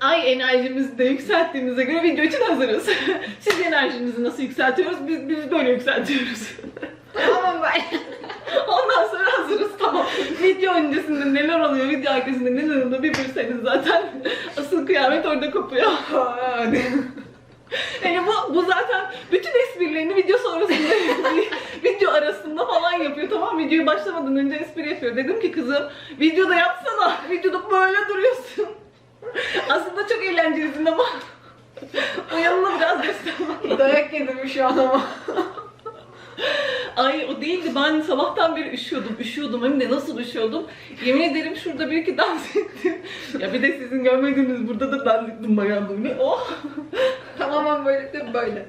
Ay enerjimizi de yükselttiğimize göre video için hazırız. Siz enerjinizi nasıl yükseltiyoruz? Biz, biz böyle yükseltiyoruz. Tamam ben. Sonra hazırız tamam. Video öncesinde neler oluyor, video arkasında neler oluyor bir bilseniz zaten asıl kıyamet orada kopuyor. Yani bu, bu zaten bütün esprilerini video sonrasında, video arasında falan yapıyor. Tamam videoyu başlamadan önce espri yapıyor. Dedim ki kızım videoda yapsana. Videoda böyle duruyorsun. Aslında çok eğlencelisin ama o yanına biraz göstermem. Dayak yedim şu an ama. Ay o değildi ben sabahtan beri üşüyordum, üşüyordum hem de nasıl üşüyordum. Yemin ederim şurada bir iki dans ettim. Ya bir de sizin görmediğiniz burada da dans ettim bayağı böyle. Oh! Tamamen böyle de böyle.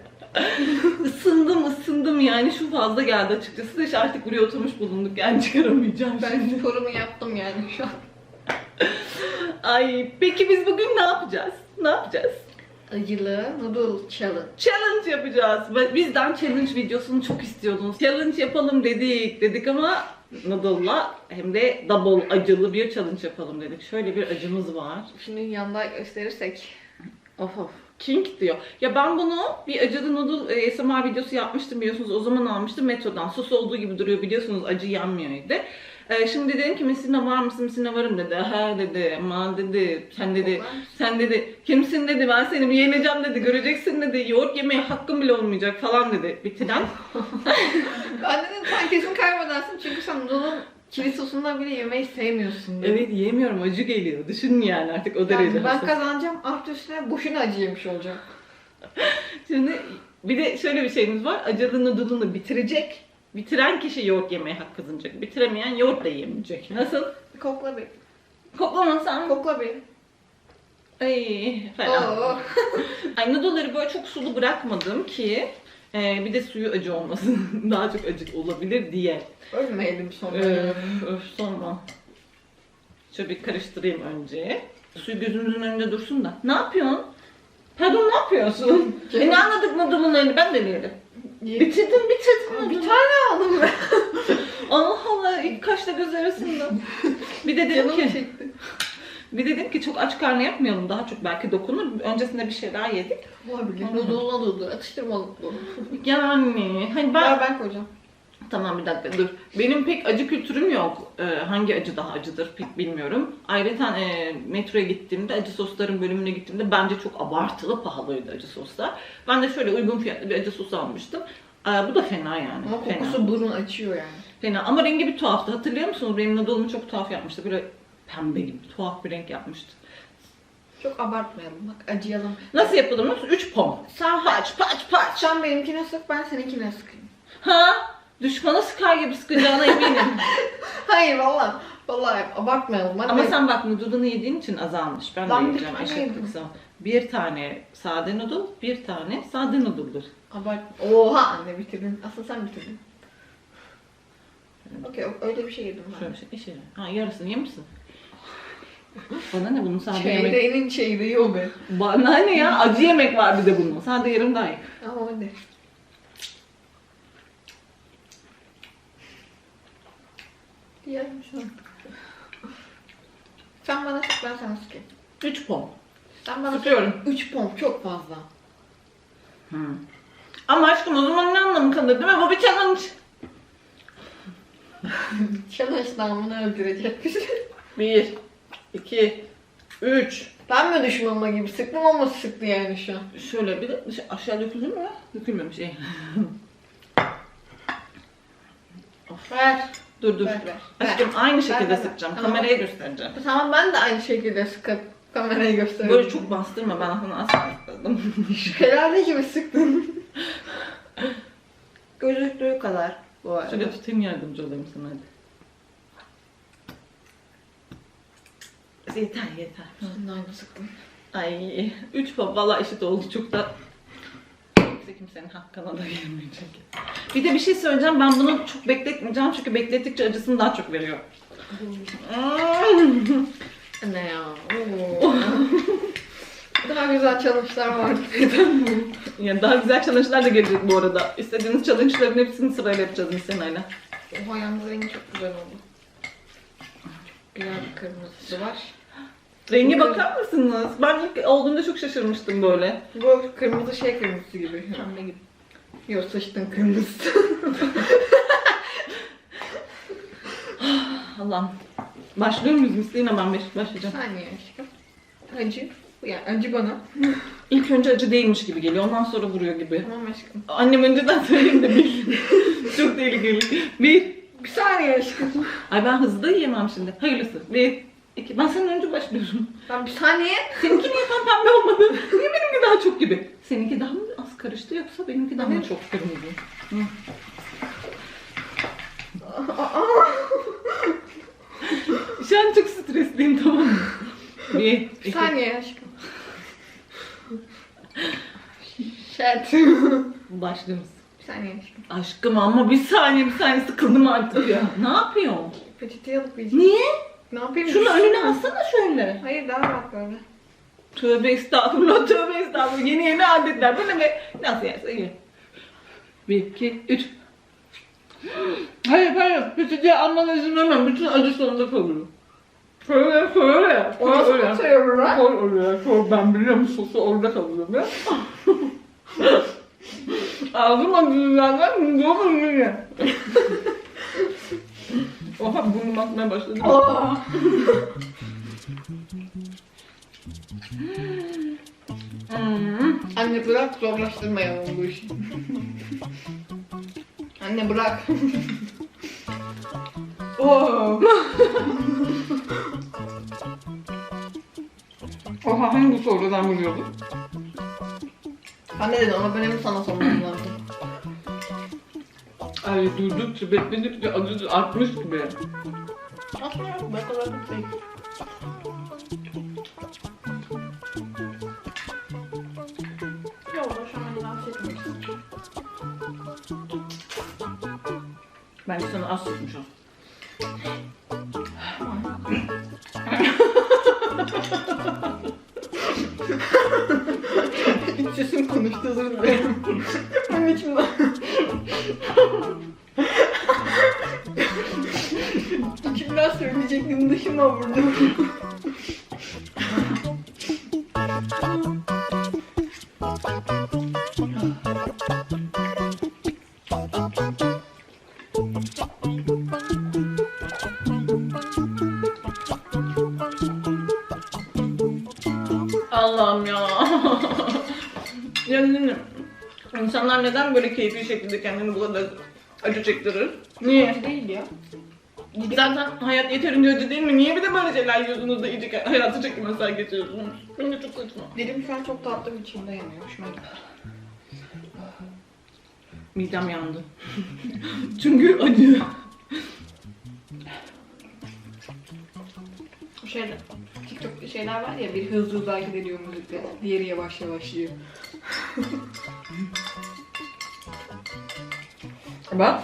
Isındım ısındım yani şu fazla geldi açıkçası da işte artık buraya oturmuş bulunduk yani çıkaramayacağım Ben sporumu yaptım yani şu an. Ay peki biz bugün ne yapacağız? Ne yapacağız? Acılı noodle challenge. Challenge yapacağız. Ve Bizden challenge videosunu çok istiyordunuz. Challenge yapalım dedik dedik ama Noodle'la hem de double acılı bir challenge yapalım dedik. Şöyle bir acımız var. Şimdi yanında gösterirsek. Of of. King diyor. Ya ben bunu bir acılı noodle e, ASMR videosu yapmıştım biliyorsunuz. O zaman almıştım metrodan. Sos olduğu gibi duruyor biliyorsunuz. Acı yanmıyor evde. E, şimdi dedim ki Misina var mısın? Misina varım dedi. Ha dedi. Aman dedi. Sen dedi. Sen dedi. Kimsin dedi. Ben seni bir yeneceğim dedi. Göreceksin dedi. Yoğurt yemeye hakkım bile olmayacak falan dedi. Bitiren. Ben dedim sen kesin kaybedersin çünkü sen noodle'ın çili sosundan bile yemeyi sevmiyorsun. dedim. evet yiyemiyorum. Acı geliyor. Düşün yani artık o derece. Yani ben hassas. kazanacağım artı üstüne boşuna acı yemiş olacağım. Şimdi bir de şöyle bir şeyimiz var. Acılı noodle'ını bitirecek. Bitiren kişi yoğurt yemeye hak kazanacak. Bitiremeyen yoğurt da yemeyecek. Nasıl? Kokla bir. Koklamasam Kokla bir. ay falan. Oo. Ay noodle'ları böyle çok sulu bırakmadım ki e, bir de suyu acı olmasın. Daha çok acı olabilir diye. Ölmeyelim sonra. Öf, öf sonra. Şöyle bir karıştırayım önce. Suyu gözümüzün önünde dursun da. Ne yapıyorsun? Pardon ne yapıyorsun? e ne anladık noodle'ın ben deneyelim. Bitirdim bitirdim. Bir tane aldım ben. Allah Allah ilk kaşla göz arasında. Bir de dedim Canım ki, çekti. bir dedim ki çok aç karnı yapmayalım daha çok belki dokunur. Öncesinde bir şey daha yedik. Olabilir. Hı. Noodle noodle. Atıştırmalık bu. Yani hani ben Ben, ben koyacağım. Tamam bir dakika dur. Benim pek acı kültürüm yok. Ee, hangi acı daha acıdır pek bilmiyorum. Ayrıca e, metroya gittiğimde acı sosların bölümüne gittiğimde bence çok abartılı pahalıydı acı soslar. Ben de şöyle uygun fiyatlı bir acı sos almıştım. Ee, bu da fena yani. Ama fena. kokusu burun açıyor yani. Fena ama rengi bir tuhaftı. Hatırlıyor musunuz? Benim noodle'ımı çok tuhaf yapmıştı. Böyle pembe gibi tuhaf bir renk yapmıştı. Çok abartmayalım bak acıyalım. Nasıl yapılır musun? 3 pom. Sen paç paç paç. Sen benimkine sık ben seninkine sıkayım. Ha? Düşmana sıkar gibi sıkacağına eminim. Hayır valla. Vallahi abartmayalım. Hadi. Ama sen bak noodle'ını yediğin için azalmış. Ben, Ben de bir yiyeceğim tane eşitlik yedim. Bir tane sade noodle, bir tane sade noodle'dır. Abart. Oha anne bitirdin. Asıl sen bitirdin. Okey öyle bir şey yedim ben. Bir şey. işe. Ha yarısını yemişsin. Bana ne bunun sade yemek? Çeyreğinin çeyreği o be. Bana ne ya? Acı yemek var bir de bunun. Sade yarım daha iyi. Ama hadi. Yiyelim şu an. Sen bana sık ben sana sıkayım. 3 pom. Sen bana Sıkıyorum. 3 pomp çok fazla. Hmm. Ama aşkım o zaman ne anlamı kalır değil mi? Bu bir challenge. Challenge namını öldürecek bizi. 1, 2, 3. Ben mi düşmanıma gibi sıktım ama sıktı yani şu an. Şöyle bir de şey, aşağı döküldü mü? Dökülmemiş iyi. Ver. Dur dur. Ver, ver. Aşkım aynı şekilde ver, sıkacağım. Tamam. Kameraya göstereceğim. Tamam ben de aynı şekilde sıkıp kameraya gösteriyorum. Böyle çok bastırma ben sana asla istedim. Herhalde gibi sıktın. Gözüktüğü kadar bu arada. Şöyle tutayım yardımcı olayım sana hadi. Yeter yeter. Aynı sıktım. Ay 3 pop valla eşit oldu çok da kimse kimsenin hakkına da girmeyecek. Bir de bir şey söyleyeceğim ben bunu çok bekletmeyeceğim çünkü beklettikçe acısını daha çok veriyor. Ne ya? Oo. Daha güzel challenge'lar vardı. Yani daha güzel challenge'lar da gelecek bu arada. İstediğiniz challenge'ların hepsini sırayla yapacağız Nisan'ayla. Oha yalnız rengi çok güzel oldu. Güzel bir kırmızısı var. Renge bakar mısınız? Ben ilk olduğunda çok şaşırmıştım böyle. Bu kırmızı şey kırmızısı gibi. Pembe gibi. Yok saçın kırmızısı. Allah'ım. Başlıyor muyuz Müslü'yle ben beş- başlayacağım. Saniye aşkım. Acı. Yani acı bana. İlk önce acı değilmiş gibi geliyor. Ondan sonra vuruyor gibi. Tamam aşkım. Annem önceden söyleyeyim de bil. çok tehlikeli. Bir. Bir saniye aşkım. Ay ben hızlı da yiyemem şimdi. Hayırlısı. Bir. İki. Ben senin önce başlıyorum. Ben bir saniye. Seninki niye tam pembe olmadı? Niye benimki daha çok gibi? Seninki daha mı az karıştı yoksa benimki daha mı Evet. çok kırmızı? Hı. Şu an çok stresliyim tamam mı? Bir, Bir iki. saniye aşkım. Şert. Başlıyoruz. bir saniye aşkım. Aşkım ama bir saniye bir saniye sıkıldım artık ya. Ne yapıyorsun? Peçeteyi alıp yiyeceğim. Niye? Ne yapayım? Şunu önüne alsana şöyle. Hayır daha rahat böyle. Tövbe estağfurullah, tövbe estağfurullah. Yeni yeni adetler. Ne be? Nasıl yerse ye. Bir, iki, üç. Hayır hayır. Peçeteye almana izin vermem. Bütün acı sonunda kalıyor. Şöyle şöyle. O nasıl Öyle. oturuyor lan? Koy oraya. Koy. Ben biliyorum sosu orada kalıyor. Ya. Ağzım. Ne olur mu ya? Oha burnum akmaya başladı. Hmm. Anne bırak zorlaştırmayalım bu işi. Anne bırak. Oh. Oha hangi sorudan vuruyordu? Anne dedi ama benim sana sormam lazım. Ay durdukça bekledikçe acı artmış gibi. Aslında yok be kadar da değil. Beni rahatsız etmemişsin. Bence sana az tutmuş o. İç sesim konuştu özür dilerim. Söyleyecektim dışıma vurdum. Allah'ım ya. yani insanlar neden böyle keyfi şekilde kendini bu kadar acı çektirir? Niye? Değil ya. Zaten hayat yeterince acı değil mi? Niye bir de böyle şeyler yiyorsunuz da iyice hayatı çekilmezler geçiyorsunuz? Bence çok saçma. Dilim şu an çok tatlı bir içimde yanıyor. Hoşuma gitti. Midem yandı. Çünkü acı. Bu şeyler, TikTok'ta şeyler var ya bir hızlı hızlı hareket ediyor müzikle. Diğeri yavaş yavaş yiyor. Bak.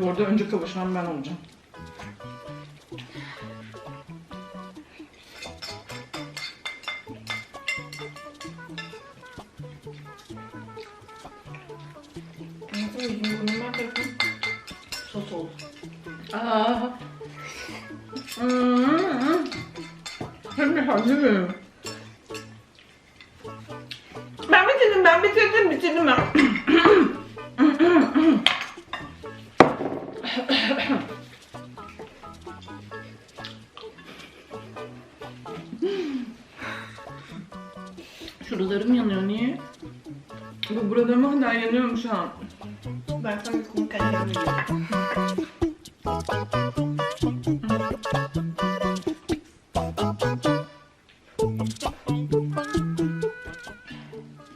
Orada önce kavuşan ben olacağım. Sos oldu. Ben bitirdim, ben bitirdim, bitirdim ben. Şuralarım yanıyor, niye? Bu buralarım hala yanıyormuş ha. Ben sana yiyorum.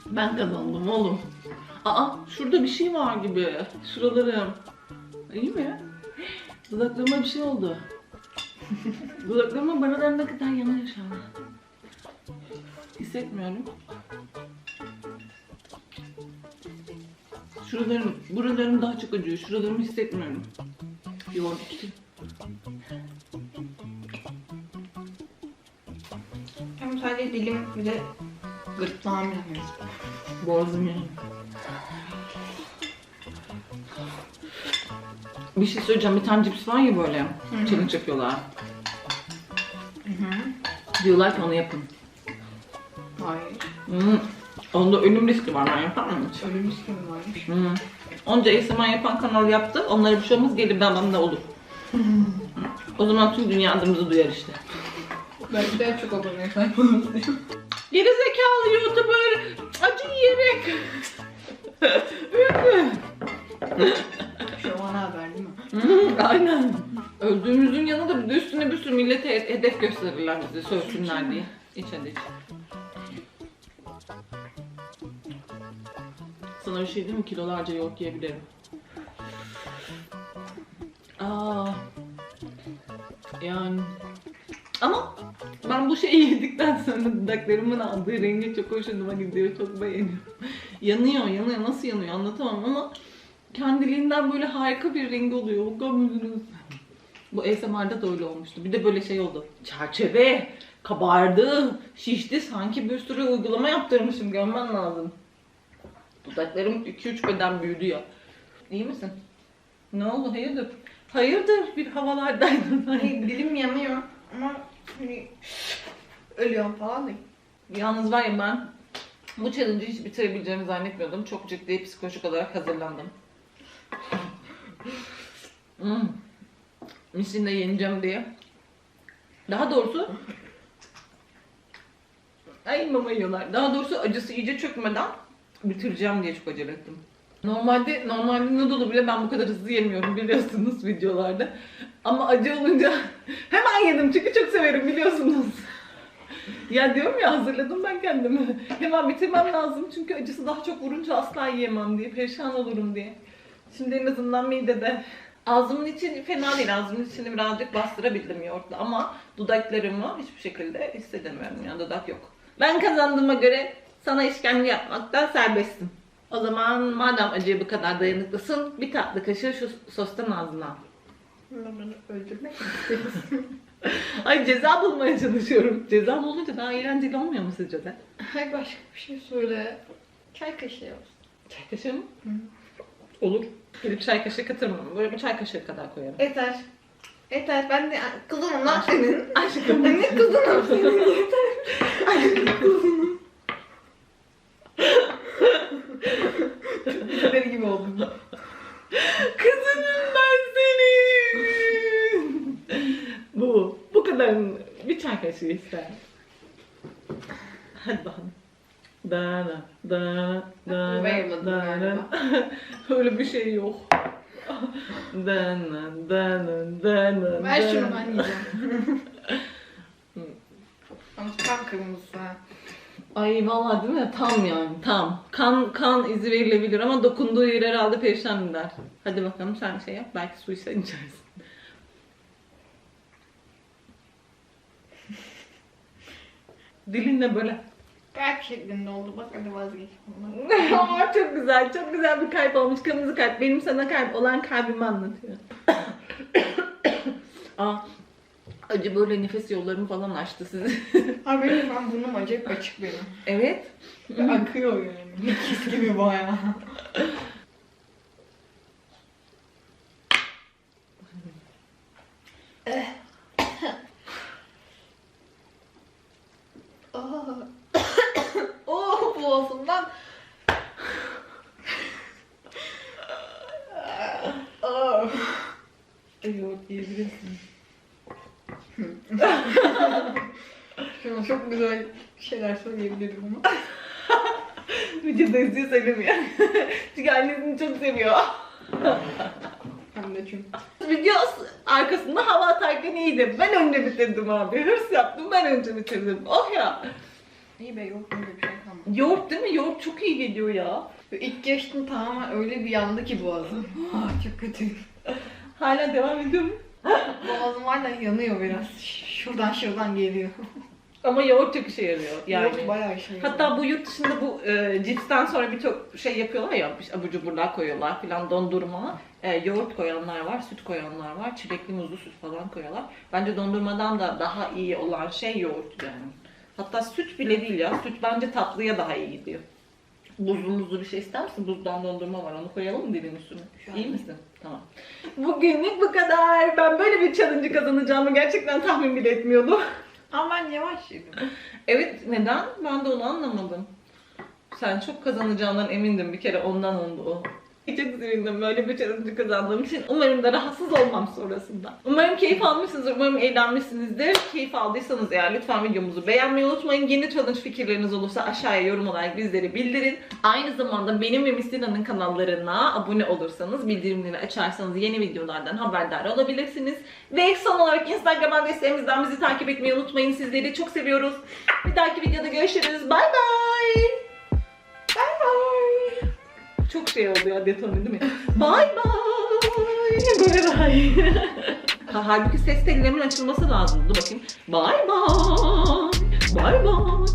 Ben kazandım oğlum. Aa şurada bir şey var gibi. Şuralarım. İyi mi? Dudaklarıma bir şey oldu. Dudaklarıma baralarına kadar yanıyor şu an. Hissetmiyorum. Şuralarım, buralarım daha çok acıyor. Şuralarımı hissetmiyorum. Yoğurt içtim. Benim sadece dilim bir de gırtlağım yanıyor. Boğazım yani. Bir şey söyleyeceğim. Bir tane cips var ya böyle. Challenge yapıyorlar. Hı. Diyorlar ki onu yapın. Hayır. Hmm. Onda ölüm riski var. Ben yapar mıyım hiç? Ölüm riskim varmış. Hmm. Onca ASMR yapan kanal yaptı. Onlara bir şey olmaz. Gelir ben de olur. o zaman tüm dünya adımızı duyar işte. Belki de çok aboneye sahip oluruz. Geri zekalı YouTuber acı yiyerek. Ünlü. Şu an haber değil mi? Hmm, Aynen. Öldüğümüzün yanında bir de üstüne bir sürü millete he- hedef gösterirler bizi sövsünler diye. İç hadi iç. Sana bir şey diyeyim mi? Kilolarca yoğurt yiyebilirim. Aa. Yani. Ama ben bu şeyi yedikten sonra dudaklarımın aldığı rengi çok hoşuma gidiyor. Çok beğeniyorum. yanıyor, yanıyor. Nasıl yanıyor anlatamam ama kendiliğinden böyle harika bir rengi oluyor. Bakar mısınız? Bu ASMR'da da öyle olmuştu. Bir de böyle şey oldu. Çerçeve kabardı, şişti. Sanki bir sürü uygulama yaptırmışım. Görmen lazım. Dudaklarım 2-3 beden büyüdü ya. İyi misin? Ne oldu? Hayırdır? Hayırdır? Bir havalardaydın. Hani dilim yanıyor ama hani ölüyorum falan değil. Yalnız var ya ben bu challenge'ı hiç bitirebileceğimi zannetmiyordum. Çok ciddi psikolojik olarak hazırlandım. Hmm. Mislin'de yeneceğim diye. Daha doğrusu Ay mama yiyorlar. Daha doğrusu acısı iyice çökmeden bitireceğim diye çok acele ettim. Normalde normalde noodle'u bile ben bu kadar hızlı yemiyorum biliyorsunuz videolarda. Ama acı olunca hemen yedim çünkü çok severim biliyorsunuz. Ya diyorum ya hazırladım ben kendimi. Hemen bitirmem lazım çünkü acısı daha çok vurunca asla yiyemem diye, perişan olurum diye. Şimdi en azından midede. Ağzımın içi fena değil, ağzımın içini birazcık bastırabildim yoğurtla ama dudaklarımı hiçbir şekilde hissedemiyorum yani dudak yok. Ben kazandığıma göre sana işkence yapmaktan serbestsin. O zaman madem acıya bu kadar dayanıklısın bir tatlı kaşığı şu sostan ağzına al. Beni öldürmek istiyorsun? Ay ceza bulmaya çalışıyorum. Ceza olunca daha eğlenceli olmuyor mu sizce de? Hayır başka bir şey söyle. Çay kaşığı olsun. Çay kaşığı mı? Hı. Olur. Gelip çay kaşığı katırmam. Böyle bir çay kaşığı kadar koyarım. Yeter. Yeter ben de kızımım lan senin. Aşkım. Ben ne kızınım senin yeter. Aşkım kızınım. Çocukları gibi oldum. Kızınım ben senin. Bu. Bu kadar bir çay kaşığı ister. Hadi bakalım. Dana, dana, dana, Vermedim dana. Öyle bir şey yok. Dana, dana, dana, Ver şunu ben yiyeceğim. Ama kan kırmızısı ha. Ay vallahi değil mi? Tam yani tam. Kan kan izi verilebilir ama dokunduğu yer herhalde perişan eder. Hadi bakalım sen şey yap. Belki su ise içersin. Dilinle böyle. Kalp şeklinde oldu. Bak hadi vazgeç bundan. Çok güzel, çok güzel bir kalp olmuş. Kırmızı kalp. Benim sana kalp olan kalbimi anlatıyor. Aa, acı böyle nefes yollarımı falan açtı sizi. Ha benim ben burnum acayip açık benim. evet. Ve akıyor yani. Kis gibi bayağı. Eh. Aa. oh boğazımdan. Aa. Yoğurt yiyebilirsin. Şu an çok güzel şeyler söyleyebilirim ama. Videoda izliyor söylemiyor. Çünkü annesini çok seviyor. Hem de çünkü. Video arkasında hava atarken iyiydi. Ben önce bitirdim abi. Hırs yaptım ben önce bitirdim. Oh ya. İyi be yok böyle bir şey kalmadı. Yoğurt değil mi? Yoğurt çok iyi geliyor ya. İlk geçtim tamamen öyle bir yandı ki boğazım. Ah, çok kötü. Hala devam ediyorum. Boğazım hala yanıyor biraz. Şuradan şuradan geliyor. Ama yoğurt çok işe yarıyor. Yani. Yok bayağı şey. Hatta bu yurt dışında bu e, cipsten sonra birçok şey yapıyorlar ya, abur cuburlar koyuyorlar filan dondurma. E, yoğurt koyanlar var, süt koyanlar var, çilekli muzlu süt falan koyuyorlar. Bence dondurmadan da daha iyi olan şey yoğurt yani. Hatta süt bile değil ya. Süt bence tatlıya daha iyi gidiyor. Buzlu muzlu bir şey ister misin? Buzdan dondurma var. Onu koyalım mı dilin üstüne? İyi. misin? Tamam. Bugünlük bu kadar. Ben böyle bir challenge kazanacağımı gerçekten tahmin bile etmiyordum. Ama ben yavaş yedim. Evet neden? Ben de onu anlamadım. Sen çok kazanacağından emindim bir kere ondan oldu o. Çok sevindim böyle bir challenge kazandığım için. Umarım da rahatsız olmam sonrasında. Umarım keyif almışsınızdır, umarım eğlenmişsinizdir. Keyif aldıysanız eğer lütfen videomuzu beğenmeyi unutmayın. Yeni challenge fikirleriniz olursa aşağıya yorum olarak bizleri bildirin. Aynı zamanda benim ve Mistina'nın kanallarına abone olursanız, bildirimleri açarsanız yeni videolardan haberdar olabilirsiniz. Ve son olarak Instagram adreslerimizden bizi takip etmeyi unutmayın. Sizleri çok seviyoruz. Bir dahaki videoda görüşürüz. Bay bay. Çok şey oldu ya detone değil mi? Bay bay. Bay bay. Ha, Halbuki ses tellerimin açılması lazım. Dur bakayım. Bay bay. Bay bay.